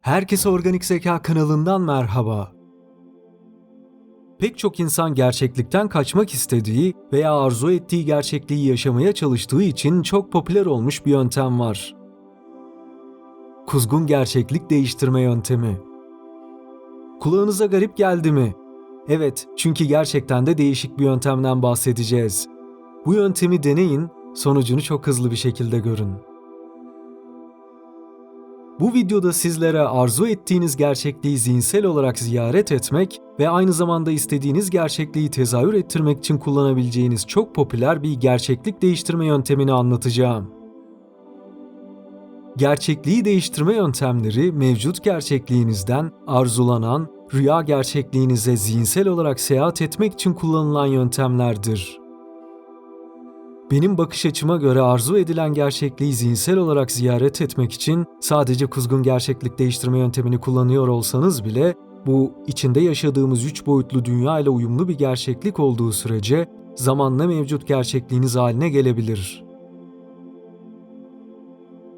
Herkese Organik Zeka kanalından merhaba. Pek çok insan gerçeklikten kaçmak istediği veya arzu ettiği gerçekliği yaşamaya çalıştığı için çok popüler olmuş bir yöntem var. Kuzgun gerçeklik değiştirme yöntemi. Kulağınıza garip geldi mi? Evet, çünkü gerçekten de değişik bir yöntemden bahsedeceğiz. Bu yöntemi deneyin, sonucunu çok hızlı bir şekilde görün. Bu videoda sizlere arzu ettiğiniz gerçekliği zihinsel olarak ziyaret etmek ve aynı zamanda istediğiniz gerçekliği tezahür ettirmek için kullanabileceğiniz çok popüler bir gerçeklik değiştirme yöntemini anlatacağım. Gerçekliği değiştirme yöntemleri mevcut gerçekliğinizden arzulanan rüya gerçekliğinize zihinsel olarak seyahat etmek için kullanılan yöntemlerdir. Benim bakış açıma göre arzu edilen gerçekliği zihinsel olarak ziyaret etmek için sadece kuzgun gerçeklik değiştirme yöntemini kullanıyor olsanız bile bu içinde yaşadığımız üç boyutlu dünya ile uyumlu bir gerçeklik olduğu sürece zamanla mevcut gerçekliğiniz haline gelebilir.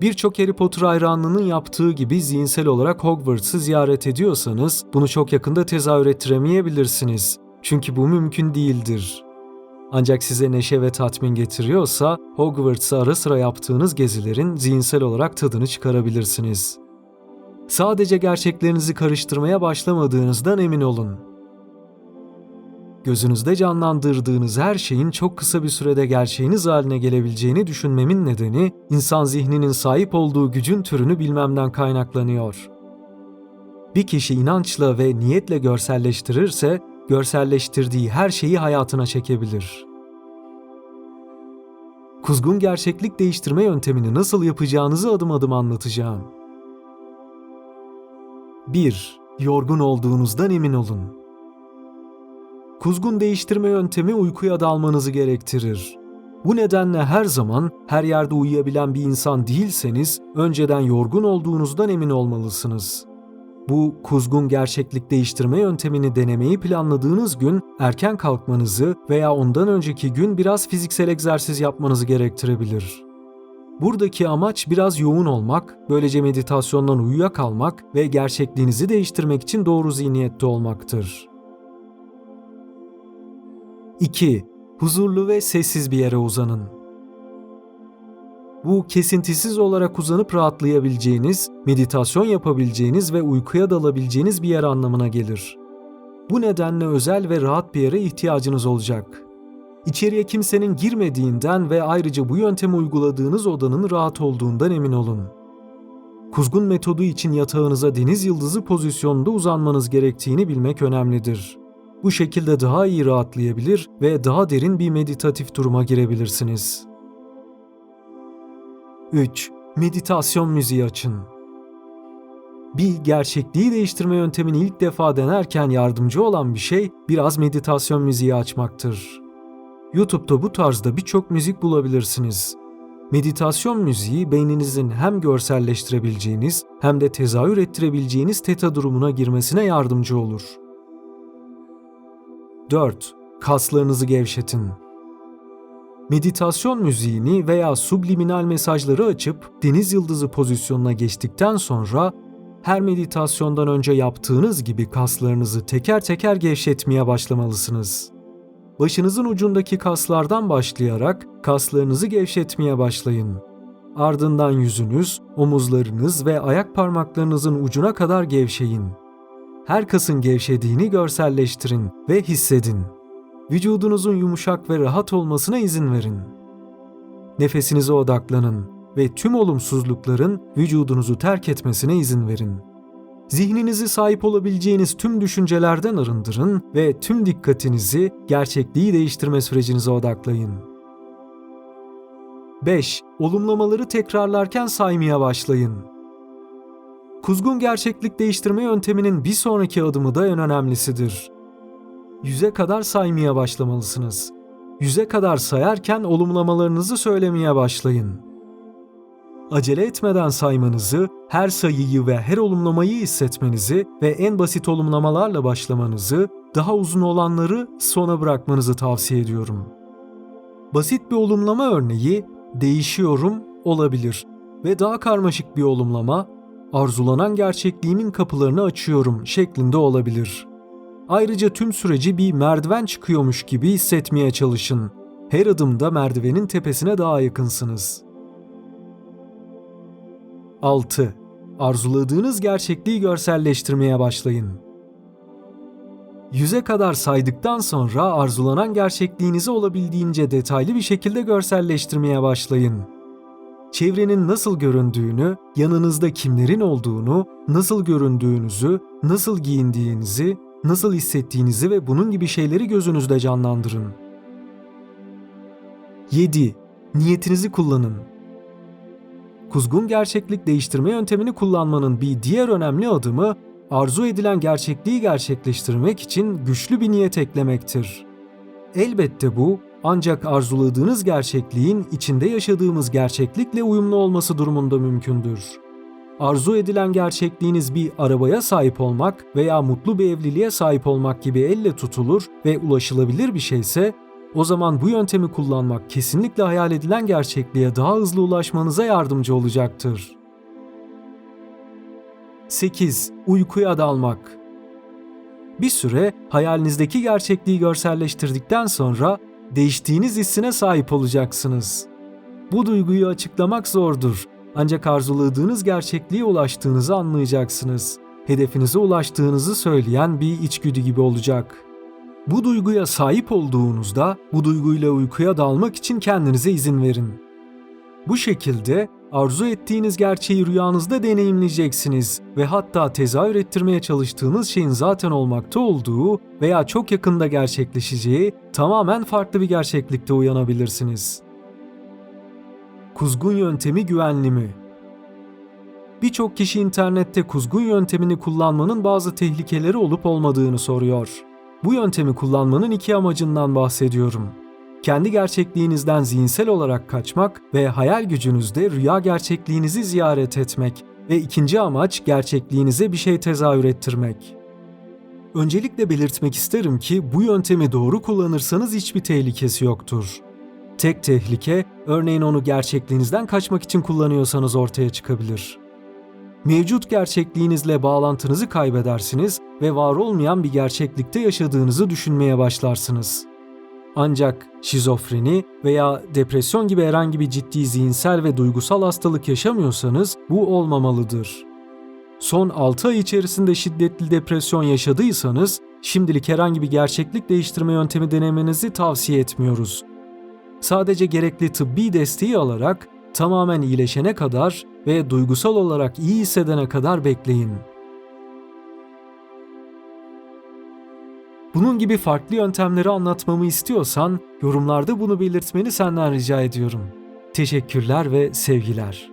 Birçok Harry Potter hayranlığının yaptığı gibi zihinsel olarak Hogwarts'ı ziyaret ediyorsanız bunu çok yakında tezahür ettiremeyebilirsiniz. Çünkü bu mümkün değildir. Ancak size neşe ve tatmin getiriyorsa Hogwarts'a ara sıra yaptığınız gezilerin zihinsel olarak tadını çıkarabilirsiniz. Sadece gerçeklerinizi karıştırmaya başlamadığınızdan emin olun. Gözünüzde canlandırdığınız her şeyin çok kısa bir sürede gerçeğiniz haline gelebileceğini düşünmemin nedeni insan zihninin sahip olduğu gücün türünü bilmemden kaynaklanıyor. Bir kişi inançla ve niyetle görselleştirirse görselleştirdiği her şeyi hayatına çekebilir. Kuzgun gerçeklik değiştirme yöntemini nasıl yapacağınızı adım adım anlatacağım. 1. Yorgun olduğunuzdan emin olun. Kuzgun değiştirme yöntemi uykuya dalmanızı gerektirir. Bu nedenle her zaman her yerde uyuyabilen bir insan değilseniz önceden yorgun olduğunuzdan emin olmalısınız. Bu kuzgun gerçeklik değiştirme yöntemini denemeyi planladığınız gün erken kalkmanızı veya ondan önceki gün biraz fiziksel egzersiz yapmanızı gerektirebilir. Buradaki amaç biraz yoğun olmak, böylece meditasyondan uyuyakalmak ve gerçekliğinizi değiştirmek için doğru zihniyette olmaktır. 2. Huzurlu ve sessiz bir yere uzanın. Bu kesintisiz olarak uzanıp rahatlayabileceğiniz, meditasyon yapabileceğiniz ve uykuya dalabileceğiniz bir yer anlamına gelir. Bu nedenle özel ve rahat bir yere ihtiyacınız olacak. İçeriye kimsenin girmediğinden ve ayrıca bu yöntemi uyguladığınız odanın rahat olduğundan emin olun. Kuzgun metodu için yatağınıza deniz yıldızı pozisyonunda uzanmanız gerektiğini bilmek önemlidir. Bu şekilde daha iyi rahatlayabilir ve daha derin bir meditatif duruma girebilirsiniz. 3. Meditasyon müziği açın. Bir gerçekliği değiştirme yöntemini ilk defa denerken yardımcı olan bir şey biraz meditasyon müziği açmaktır. YouTube'da bu tarzda birçok müzik bulabilirsiniz. Meditasyon müziği beyninizin hem görselleştirebileceğiniz hem de tezahür ettirebileceğiniz teta durumuna girmesine yardımcı olur. 4. Kaslarınızı gevşetin. Meditasyon müziğini veya subliminal mesajları açıp deniz yıldızı pozisyonuna geçtikten sonra her meditasyondan önce yaptığınız gibi kaslarınızı teker teker gevşetmeye başlamalısınız. Başınızın ucundaki kaslardan başlayarak kaslarınızı gevşetmeye başlayın. Ardından yüzünüz, omuzlarınız ve ayak parmaklarınızın ucuna kadar gevşeyin. Her kasın gevşediğini görselleştirin ve hissedin vücudunuzun yumuşak ve rahat olmasına izin verin. Nefesinize odaklanın ve tüm olumsuzlukların vücudunuzu terk etmesine izin verin. Zihninizi sahip olabileceğiniz tüm düşüncelerden arındırın ve tüm dikkatinizi gerçekliği değiştirme sürecinize odaklayın. 5. Olumlamaları tekrarlarken saymaya başlayın. Kuzgun gerçeklik değiştirme yönteminin bir sonraki adımı da en önemlisidir yüze kadar saymaya başlamalısınız. Yüze kadar sayarken olumlamalarınızı söylemeye başlayın. Acele etmeden saymanızı, her sayıyı ve her olumlamayı hissetmenizi ve en basit olumlamalarla başlamanızı, daha uzun olanları sona bırakmanızı tavsiye ediyorum. Basit bir olumlama örneği değişiyorum olabilir ve daha karmaşık bir olumlama arzulanan gerçekliğimin kapılarını açıyorum şeklinde olabilir. Ayrıca tüm süreci bir merdiven çıkıyormuş gibi hissetmeye çalışın. Her adımda merdivenin tepesine daha yakınsınız. 6. Arzuladığınız gerçekliği görselleştirmeye başlayın. Yüze kadar saydıktan sonra arzulanan gerçekliğinizi olabildiğince detaylı bir şekilde görselleştirmeye başlayın. Çevrenin nasıl göründüğünü, yanınızda kimlerin olduğunu, nasıl göründüğünüzü, nasıl giyindiğinizi, nasıl hissettiğinizi ve bunun gibi şeyleri gözünüzde canlandırın. 7. Niyetinizi kullanın. Kuzgun gerçeklik değiştirme yöntemini kullanmanın bir diğer önemli adımı arzu edilen gerçekliği gerçekleştirmek için güçlü bir niyet eklemektir. Elbette bu ancak arzuladığınız gerçekliğin içinde yaşadığımız gerçeklikle uyumlu olması durumunda mümkündür. Arzu edilen gerçekliğiniz bir arabaya sahip olmak veya mutlu bir evliliğe sahip olmak gibi elle tutulur ve ulaşılabilir bir şeyse o zaman bu yöntemi kullanmak kesinlikle hayal edilen gerçekliğe daha hızlı ulaşmanıza yardımcı olacaktır. 8. Uykuya dalmak. Bir süre hayalinizdeki gerçekliği görselleştirdikten sonra değiştiğiniz hissine sahip olacaksınız. Bu duyguyu açıklamak zordur. Ancak arzuladığınız gerçekliğe ulaştığınızı anlayacaksınız. Hedefinize ulaştığınızı söyleyen bir içgüdü gibi olacak. Bu duyguya sahip olduğunuzda bu duyguyla uykuya dalmak için kendinize izin verin. Bu şekilde arzu ettiğiniz gerçeği rüyanızda deneyimleyeceksiniz ve hatta tezahür ettirmeye çalıştığınız şeyin zaten olmakta olduğu veya çok yakında gerçekleşeceği tamamen farklı bir gerçeklikte uyanabilirsiniz. Kuzgun yöntemi güvenli mi? Birçok kişi internette kuzgun yöntemini kullanmanın bazı tehlikeleri olup olmadığını soruyor. Bu yöntemi kullanmanın iki amacından bahsediyorum. Kendi gerçekliğinizden zihinsel olarak kaçmak ve hayal gücünüzde rüya gerçekliğinizi ziyaret etmek ve ikinci amaç gerçekliğinize bir şey tezahür ettirmek. Öncelikle belirtmek isterim ki bu yöntemi doğru kullanırsanız hiçbir tehlikesi yoktur. Tek tehlike, örneğin onu gerçekliğinizden kaçmak için kullanıyorsanız ortaya çıkabilir. Mevcut gerçekliğinizle bağlantınızı kaybedersiniz ve var olmayan bir gerçeklikte yaşadığınızı düşünmeye başlarsınız. Ancak şizofreni veya depresyon gibi herhangi bir ciddi zihinsel ve duygusal hastalık yaşamıyorsanız bu olmamalıdır. Son 6 ay içerisinde şiddetli depresyon yaşadıysanız şimdilik herhangi bir gerçeklik değiştirme yöntemi denemenizi tavsiye etmiyoruz. Sadece gerekli tıbbi desteği alarak tamamen iyileşene kadar ve duygusal olarak iyi hissedene kadar bekleyin. Bunun gibi farklı yöntemleri anlatmamı istiyorsan yorumlarda bunu belirtmeni senden rica ediyorum. Teşekkürler ve sevgiler.